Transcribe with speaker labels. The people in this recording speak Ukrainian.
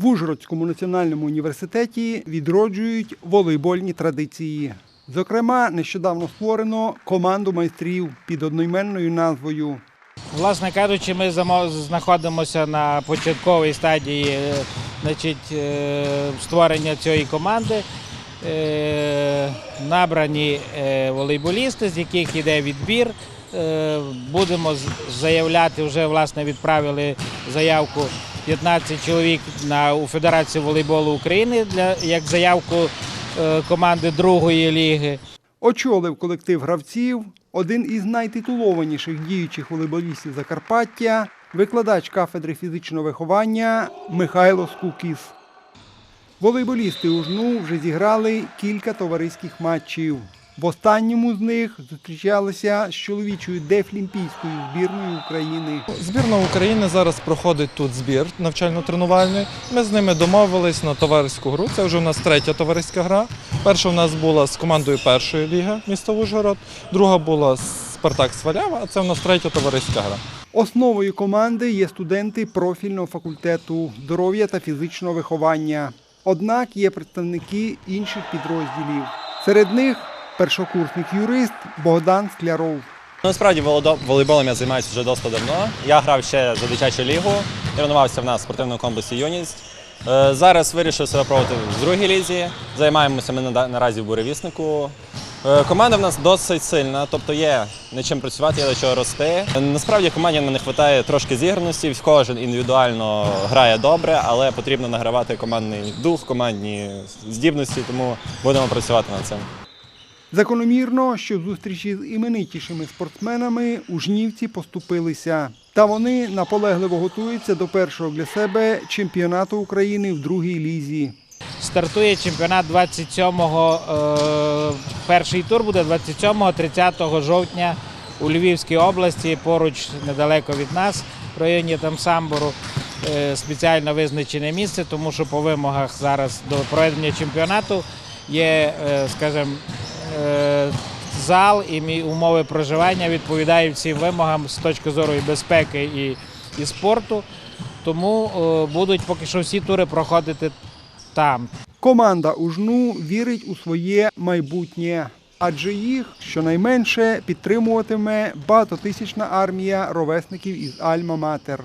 Speaker 1: В Ужгородському національному університеті відроджують волейбольні традиції. Зокрема, нещодавно створено команду майстрів під одноіменною назвою.
Speaker 2: Власне кажучи, ми знаходимося на початковій стадії е, значить, е, створення цієї команди. Е, Набрані волейболісти, з яких йде відбір. Будемо заявляти, вже власне відправили заявку 15 чоловік на у Федерацію волейболу України для як заявку е, команди другої ліги.
Speaker 1: Очолив колектив гравців один із найтитулованіших діючих волейболістів Закарпаття, викладач кафедри фізичного виховання Михайло Скукіс. Волейболісти УЖНУ вже зіграли кілька товариських матчів. В останньому з них зустрічалися з чоловічою дефлімпійською збірною України.
Speaker 3: Збірна України зараз проходить тут збір навчально-тренувальний. Ми з ними домовились на товариську гру. Це вже у нас третя товариська гра. Перша у нас була з командою першої ліги міста Ужгород, друга була з Спартак Свалява, а це у нас третя товариська гра.
Speaker 1: Основою команди є студенти профільного факультету здоров'я та фізичного виховання. Однак є представники інших підрозділів. Серед них першокурсник юрист Богдан Скляров.
Speaker 4: Насправді волейболом я займаюся вже досить давно. Я грав ще за дитячу лігу, тренувався в нас в спортивному комплексі Юність. Е, Зараз вирішив себе пробувати в другій лізі. Займаємося ми наразі в буревіснику. Е, Команда в нас досить сильна, тобто є над чим працювати, є до чого рости. Насправді команді не вистачає трошки зіграності, кожен індивідуально грає добре, але потрібно награвати командний дух, командні здібності, тому будемо працювати над цим.
Speaker 1: Закономірно, що зустрічі з іменитішими спортсменами у жнівці поступилися. Та вони наполегливо готуються до першого для себе чемпіонату України в другій лізі.
Speaker 2: Стартує чемпіонат 27-го. е, Перший тур буде 27-30 жовтня у Львівській області, поруч недалеко від нас, в районі там Самбору. Е, Спеціально визначене місце, тому що по вимогах зараз до проведення чемпіонату є, е, скажімо, зал і умови проживання відповідають всім вимогам з точки зору і безпеки і, і спорту. Тому е, будуть поки що всі тури проходити там.
Speaker 1: Команда УЖНУ вірить у своє майбутнє, адже їх щонайменше підтримуватиме багатотисячна армія ровесників із Альма-Матер.